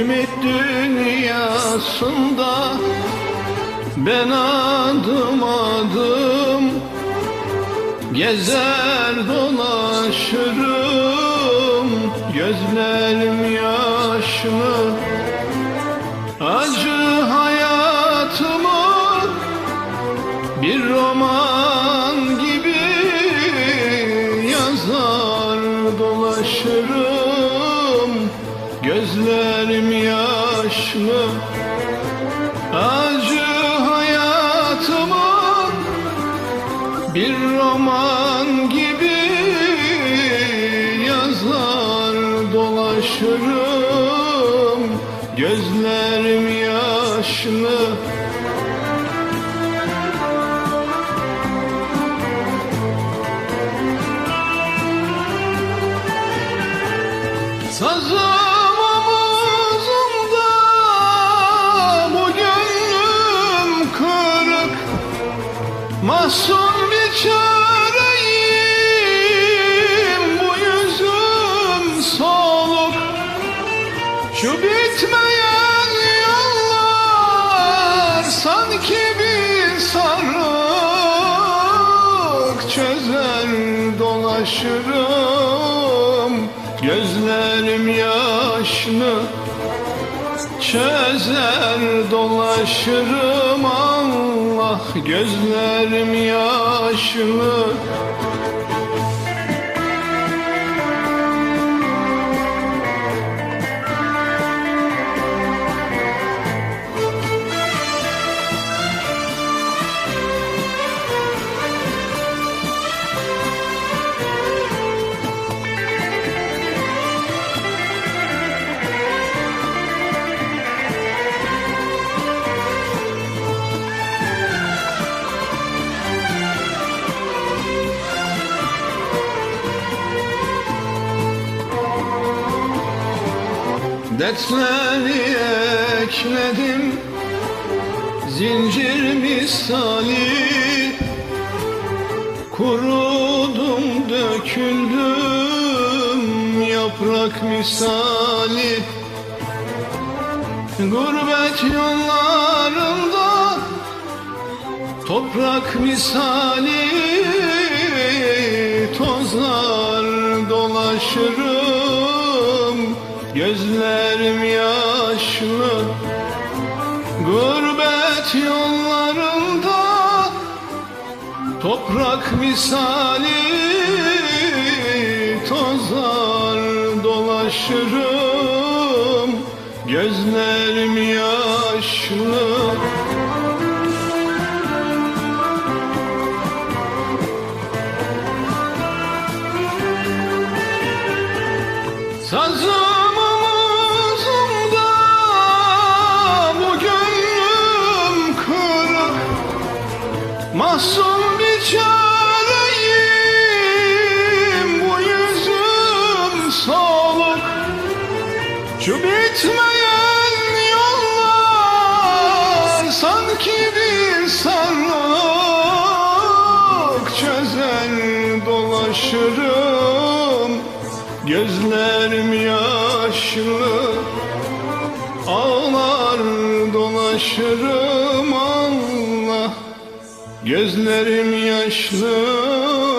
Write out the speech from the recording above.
Ümit dünyasında ben adım adım Gezer dolaşırım. Gözlerim yaşlı Acı yaşlı Acı hayatımı bir roman gibi yazar dolaşırım. Gözlerim yaşlı. Sazım Mahzun bir çareyim bu yüzüm soluk. Şu bitmeyen yollar sanki bir sarık. Çözer dolaşırım gözlerim yaşlı Çözer dolaşırım Allah gözlerim yaşlı Dertleri ekledim. Zincir misali. Kurudum döküldüm. Yaprak misali. Gurbet yollarında Toprak misali. Tozlar dolaşırım Gözlerim yaşlı Gurbet yollarında Toprak misali Tozlar dolaşırım. Gözlerim yaşlı Sazım Mahzun bir çareyim bu yüzüm soluk Şu bitmeyen yollar sanki bir sarık Çözer dolaşırım Gözlerim yaşlı. Ağlar dolaşırım Gözlerim yaşlı